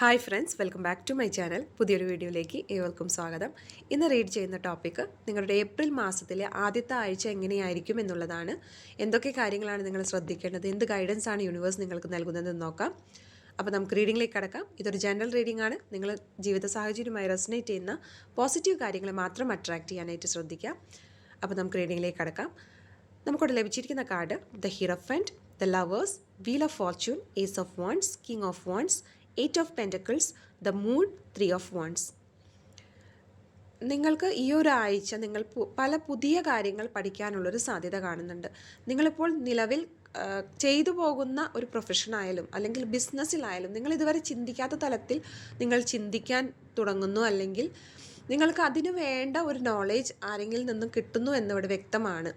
Hi friends welcome back to my channel പുതിയൊരു വീഡിയോയിലേക്ക് ഏവർക്കും സ്വാഗതം. ഇന്ന് റീഡ് ചെയ്യുന്ന ടോപ്പിക്ക് നിങ്ങളുടെ ഏപ്രിൽ മാസത്തിലെ ആദ്യത്തെ ആഴ്ച എങ്ങനെയായിരിക്കും എന്നുള്ളതാണ്. എന്തൊക്കെ കാര്യങ്ങളാണ് നിങ്ങൾ ശ്രദ്ധിക്കേണ്ടത്? എന്ത് ഗൈഡൻസ് ആണ് യൂണിവേഴ്സ് നിങ്ങൾക്ക് നൽകുന്നതെന്ന് നോക്കാം. അപ്പോൾ നമുക്ക് റീഡിങ്ങിലേക്ക് കടക്കാം. ഇതൊരു ജനറൽ റീഡിംഗ് ആണ്. നിങ്ങൾ ജീവിത സാഹചര്യവുമായി റെസനേറ്റ് ചെയ്യുന്ന പോസിറ്റീവ് കാര്യങ്ങളെ മാത്രം അട്രാക്റ്റ് ചെയ്യാനായിട്ട് ശ്രദ്ധിക്കാം. അപ്പോൾ നമുക്ക് റീഡിങ്ങിലേക്ക് കടക്കാം. നമുക്കവിടെ ലഭിച്ചിരിക്കുന്ന card the hierophant the lovers wheel of fortune ace of wands king of wands eight of pentacles the moon three of wands നിങ്ങൾക്ക് ഈ ഒരാഴ്ച നിങ്ങൾ പല പുതിയ കാര്യങ്ങൾ പഠിക്കാനുള്ളൊരു സാധ്യത കാണുന്നുണ്ട്. നിങ്ങളിപ്പോൾ നിലവിൽ ചെയ്തു പോകുന്ന ഒരു പ്രൊഫഷനായാലും അല്ലെങ്കിൽ ബിസിനസ്സിലായാലും നിങ്ങൾ ഇതുവരെ ചിന്തിക്കാത്ത തലത്തിൽ നിങ്ങൾ ചിന്തിക്കാൻ തുടങ്ങുന്നു അല്ലെങ്കിൽ നിങ്ങൾക്ക് അതിനു വേണ്ട ഒരു നോളേജ് ആരെങ്കിലും നിന്നും കിട്ടുന്നു എന്നിവിടെ വ്യക്തമാണ്.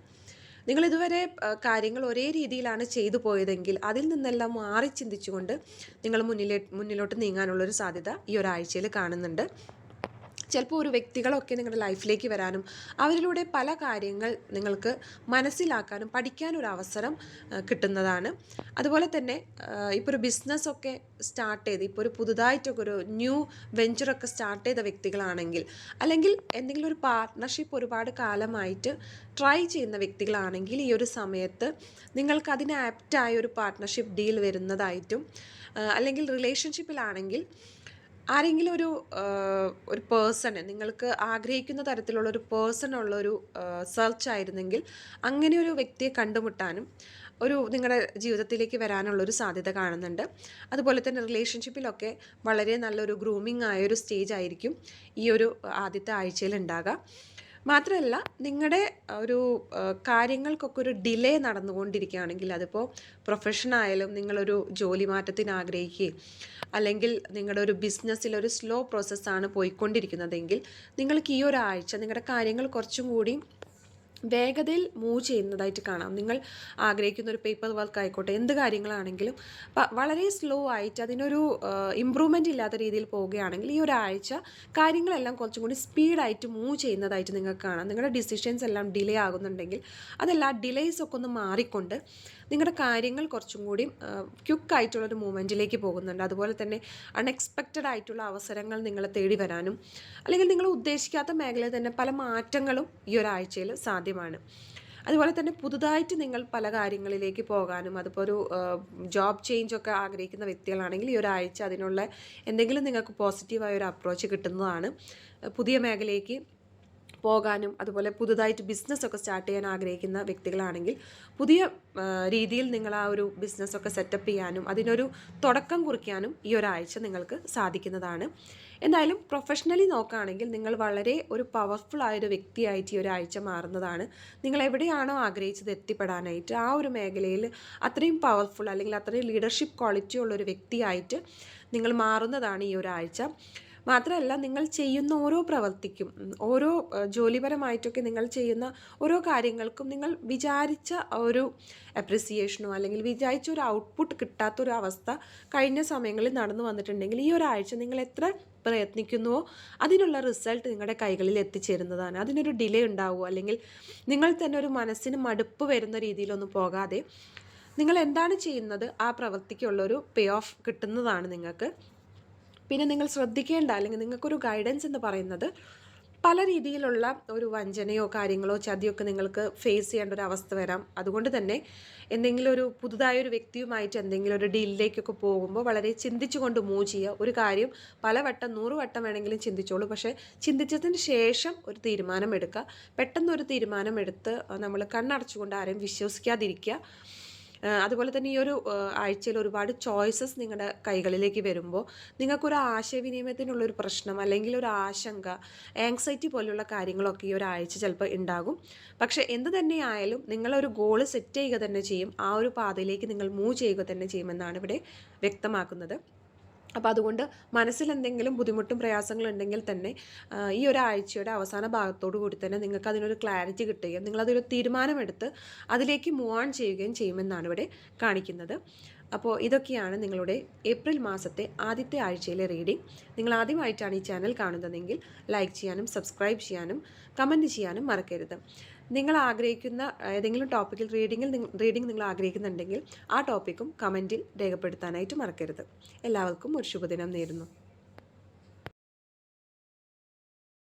നിങ്ങൾ ഇതുവരെ കാര്യങ്ങൾ ഒരേ രീതിയിലാണ് ചെയ്തു പോയതെങ്കിൽ അതിൽ നിന്നെല്ലാം മാറി ചിന്തിച്ചുകൊണ്ട് നിങ്ങൾ മുന്നിലെ മുന്നിലോട്ട് നീങ്ങാനുള്ളൊരു സാധ്യത ഈ ഒരാഴ്ചയിൽ കാണുന്നുണ്ട്. ചിലപ്പോൾ ഒരു വ്യക്തികളൊക്കെ നിങ്ങളുടെ ലൈഫിലേക്ക് വരാനും അവരിലൂടെ പല കാര്യങ്ങൾ നിങ്ങൾക്ക് മനസ്സിലാക്കാനും പഠിക്കാനും ഒരു അവസരം കിട്ടുന്നതാണ്. അതുപോലെ തന്നെ ഇപ്പോൾ ഒരു ബിസിനസ്സൊക്കെ സ്റ്റാർട്ട് ചെയ്ത് ഇപ്പോൾ ഒരു പുതുതായിട്ടൊക്കെ ഒരു ന്യൂ വെഞ്ചറൊക്കെ സ്റ്റാർട്ട് ചെയ്ത വ്യക്തികളാണെങ്കിൽ അല്ലെങ്കിൽ എന്തെങ്കിലും ഒരു പാർട്ട്ണർഷിപ്പ് ഒരുപാട് കാലമായിട്ട് ട്രൈ ചെയ്യുന്ന വ്യക്തികളാണെങ്കിൽ ഈ ഒരു സമയത്ത് നിങ്ങൾക്ക് അതിന് ആപ്റ്റായ ഒരു പാർട്ട്ണർഷിപ്പ് ഡീൽ വരുന്നതായിട്ടും അല്ലെങ്കിൽ റിലേഷൻഷിപ്പിലാണെങ്കിൽ ആരെങ്കിലും ഒരു ഒരു പേഴ്സണ് നിങ്ങൾക്ക് ആഗ്രഹിക്കുന്ന തരത്തിലുള്ള ഒരു പേഴ്സൺ ഉള്ളൊരു സെർച്ച് ആയിരുന്നെങ്കിൽ അങ്ങനെ ഒരു വ്യക്തിയെ കണ്ടുമുട്ടാനും ഒരു നിങ്ങളുടെ ജീവിതത്തിലേക്ക് വരാനുള്ളൊരു സാധ്യത കാണുന്നുണ്ട്. അതുപോലെ തന്നെ റിലേഷൻഷിപ്പിലൊക്കെ വളരെ നല്ലൊരു ഗ്രൂമിങ് ആയൊരു സ്റ്റേജ് ആയിരിക്കും ഈ ഒരു ആദ്യത്തെ ആഴ്ചയിൽ ഉണ്ടാകുക മാത്രമല്ല നിങ്ങളുടെ ഒരു കാര്യങ്ങൾക്കൊക്കെ ഒരു ഡിലേ നടന്നുകൊണ്ടിരിക്കുകയാണെങ്കിൽ അതിപ്പോൾ പ്രൊഫഷനായാലും നിങ്ങളൊരു ജോലി മാറ്റത്തിന് ആഗ്രഹിക്കുകയും അല്ലെങ്കിൽ നിങ്ങളുടെ ഒരു ബിസിനസ്സിൽ ഒരു സ്ലോ പ്രോസസ്സാണ് പോയിക്കൊണ്ടിരിക്കുന്നതെങ്കിൽ നിങ്ങൾക്ക് ഈ ഒരാഴ്ച നിങ്ങളുടെ കാര്യങ്ങൾ കുറച്ചും കൂടി വേഗതയിൽ മൂവ് ചെയ്യുന്നതായിട്ട് കാണാം. നിങ്ങൾ ആഗ്രഹിക്കുന്ന ഒരു പേപ്പർ വർക്ക് ആയിക്കോട്ടെ എന്ത് കാര്യങ്ങളാണെങ്കിലും വളരെ സ്ലോ ആയിട്ട് അതിനൊരു ഇമ്പ്രൂവ്മെന്റ് ഇല്ലാത്ത രീതിയിൽ പോവുകയാണെങ്കിൽ ഈ ഒരാഴ്ച കാര്യങ്ങളെല്ലാം കുറച്ചും കൂടി സ്പീഡായിട്ട് മൂവ് ചെയ്യുന്നതായിട്ട് നിങ്ങൾക്ക് കാണാം. നിങ്ങളുടെ ഡിസിഷൻസ് എല്ലാം ഡിലേ ആകുന്നുണ്ടെങ്കിൽ അതെല്ലാം ഡിലേസ് ഒക്കെ ഒന്ന് മാറിക്കൊണ്ട് നിങ്ങളുടെ കാര്യങ്ങൾ കുറച്ചും കൂടി ക്യുക്കായിട്ടുള്ളൊരു മൂവ്മെന്റിലേക്ക് പോകുന്നുണ്ട്. അതുപോലെ തന്നെ അൺഎക്സ്പെക്റ്റഡ് ആയിട്ടുള്ള അവസരങ്ങൾ നിങ്ങളെ തേടി വരാനും അല്ലെങ്കിൽ നിങ്ങൾ ഉദ്ദേശിക്കാത്ത മേഖലയിൽ തന്നെ പല മാറ്റങ്ങളും ഈ ഒരാഴ്ചയിൽ സാധ്യമാണ് അതുപോലെ തന്നെ പുതുതായിട്ട് നിങ്ങൾ പല കാര്യങ്ങളിലേക്ക് പോകാനും അതിപ്പോൾ ഒരു ജോബ് ചേഞ്ച് ഒക്കെ ആഗ്രഹിക്കുന്ന വ്യക്തികളാണെങ്കിൽ ഈ ഒരാഴ്ച അതിനുള്ള എന്തെങ്കിലും നിങ്ങൾക്ക് പോസിറ്റീവായ ഒരു അപ്രോച്ച് കിട്ടുന്നതാണ്. പുതിയ മേഖലയ്ക്ക് പോകാനും അതുപോലെ പുതുതായിട്ട് ബിസിനസ്സൊക്കെ സ്റ്റാർട്ട് ചെയ്യാൻ ആഗ്രഹിക്കുന്ന വ്യക്തികളാണെങ്കിൽ പുതിയ രീതിയിൽ നിങ്ങൾ ആ ഒരു ബിസിനസ്സൊക്കെ സെറ്റപ്പ് ചെയ്യാനും അതിനൊരു തുടക്കം കുറിക്കാനും ഈ ഒരാഴ്ച നിങ്ങൾക്ക് സാധിക്കുന്നതാണ്. എന്തായാലും പ്രൊഫഷണലി നോക്കുകയാണെങ്കിൽ നിങ്ങൾ വളരെ ഒരു പവർഫുൾ ആയൊരു വ്യക്തിയായിട്ട് ഈ ഒരാഴ്ച മാറുന്നതാണ്. നിങ്ങൾ എവിടെയാണോ ആഗ്രഹിച്ചത് എത്തിപ്പെടാനായിട്ട് ആ ഒരു മേഖലയിൽ അത്രയും പവർഫുൾ അല്ലെങ്കിൽ അത്രയും ലീഡർഷിപ്പ് ക്വാളിറ്റി ഉള്ള ഒരു വ്യക്തിയായിട്ട് നിങ്ങൾ മാറുന്നതാണ് ഈ ഒരാഴ്ച. മാത്രമല്ല നിങ്ങൾ ചെയ്യുന്ന ഓരോ പ്രവൃത്തിക്കും ഓരോ ജോലിപരമായിട്ടൊക്കെ നിങ്ങൾ ചെയ്യുന്ന ഓരോ കാര്യങ്ങൾക്കും നിങ്ങൾ വിചാരിച്ച ഒരു അപ്രിസിയേഷനോ അല്ലെങ്കിൽ വിചാരിച്ച ഒരു ഔട്ട്പുട്ട് കിട്ടാത്തൊരു അവസ്ഥ കഴിഞ്ഞ സമയങ്ങളിൽ നടന്നു വന്നിട്ടുണ്ടെങ്കിൽ ഈ ഒരാഴ്ച നിങ്ങൾ എത്ര പ്രയത്നിക്കുന്നുവോ അതിനുള്ള റിസൾട്ട് നിങ്ങളുടെ കൈകളിൽ എത്തിച്ചേരുന്നതാണ്. അതിനൊരു ഡിലേ ഉണ്ടാവുമോ അല്ലെങ്കിൽ നിങ്ങൾ തന്നെ ഒരു മനസ്സിന് മടുപ്പ് വരുന്ന രീതിയിലൊന്നും പോകാതെ നിങ്ങൾ എന്താണ് ചെയ്യുന്നത് ആ പ്രവൃത്തിക്കുള്ളൊരു പേ ഓഫ് കിട്ടുന്നതാണ് നിങ്ങൾക്ക്. പിന്നെ നിങ്ങൾ ശ്രദ്ധിക്കേണ്ട അല്ലെങ്കിൽ നിങ്ങൾക്കൊരു ഗൈഡൻസ് എന്ന് പറയുന്നത് പല രീതിയിലുള്ള ഒരു വഞ്ചനയോ കാര്യങ്ങളോ ചതിയോ ഒക്കെ നിങ്ങൾക്ക് ഫേസ് ചെയ്യേണ്ട ഒരു അവസ്ഥ വരാം. അതുകൊണ്ട് തന്നെ എന്തെങ്കിലും ഒരു പുതുതായ ഒരു വ്യക്തിയുമായിട്ട് എന്തെങ്കിലും ഒരു ഡീലിലേക്കൊക്കെ പോകുമ്പോൾ വളരെ ചിന്തിച്ചുകൊണ്ട് മൂവ് ചെയ്യുക. ഒരു കാര്യം പല വട്ടം നൂറ് വട്ടം വേണമെങ്കിലും ചിന്തിച്ചോളൂ. പക്ഷേ ചിന്തിച്ചതിന് ശേഷം ഒരു തീരുമാനം എടുക്കുക. പെട്ടെന്ന് ഒരു തീരുമാനം എടുത്ത് നമ്മൾ കണ്ണടച്ചുകൊണ്ട് ആരെയും വിശ്വസിക്കാതിരിക്കുക. അതുപോലെ തന്നെ ഈ ഒരു ആഴ്ചയിൽ ഒരുപാട് ചോയ്സസ് നിങ്ങളുടെ കൈകളിലേക്ക് വരുമ്പോൾ നിങ്ങൾക്കൊരു ആശയവിനിമയത്തിനുള്ളൊരു പ്രശ്നം അല്ലെങ്കിൽ ഒരു ആശങ്ക ആങ്സൈറ്റി പോലെയുള്ള കാര്യങ്ങളൊക്കെ ഈ ഒരു ആഴ്ച ചിലപ്പോൾ ഉണ്ടാകും പക്ഷേ എന്ത് തന്നെയായാലും നിങ്ങളൊരു ഗോൾ സെറ്റ് ചെയ്യുക തന്നെ ചെയ്യും. ആ ഒരു പാതയിലേക്ക് നിങ്ങൾ മൂവ് ചെയ്യുക തന്നെ ചെയ്യുമെന്നാണ് ഇവിടെ വ്യക്തമാക്കുന്നത്. അപ്പോൾ അതുകൊണ്ട് മനസ്സിൽ എന്തെങ്കിലും ബുദ്ധിമുട്ടും പ്രയാസങ്ങളും ഉണ്ടെങ്കിൽ തന്നെ ഈ ഈ ഒരാഴ്ചയുടെ അവസാന ഭാഗത്തോടു കൂടി തന്നെ നിങ്ങൾക്ക് അതിനൊരു ക്ലാരിറ്റി കിട്ടുകയും നിങ്ങളതൊരു തീരുമാനമെടുത്ത് അതിലേക്ക് മൂവ് ഓൺ ചെയ്യുകയും ചെയ്യുമെന്നാണ് ഇവിടെ കാണിക്കുന്നത്. അപ്പോൾ ഇതൊക്കെയാണ് നിങ്ങളുടെ ഏപ്രിൽ മാസത്തെ ആദ്യത്തെ ആഴ്ചയിലെ റീഡിംഗ് നിങ്ങൾ ആദ്യമായിട്ടാണ് ഈ ചാനൽ കാണുന്നതെങ്കിൽ ലൈക്ക് ചെയ്യാനും സബ്സ്ക്രൈബ് ചെയ്യാനും കമന്റ് ചെയ്യാനും മറക്കരുത്. നിങ്ങൾ ആഗ്രഹിക്കുന്ന ഏതെങ്കിലും ടോപ്പിക്കിൽ റീഡിങ്ങിൽ റീഡിംഗ് നിങ്ങൾ ആഗ്രഹിക്കുന്നുണ്ടെങ്കിൽ ആ ടോപ്പിക്കും കമന്റിൽ രേഖപ്പെടുത്താനായിട്ട് മറക്കരുത്. എല്ലാവർക്കും ഒരു ശുഭദിനം നേരുന്നു.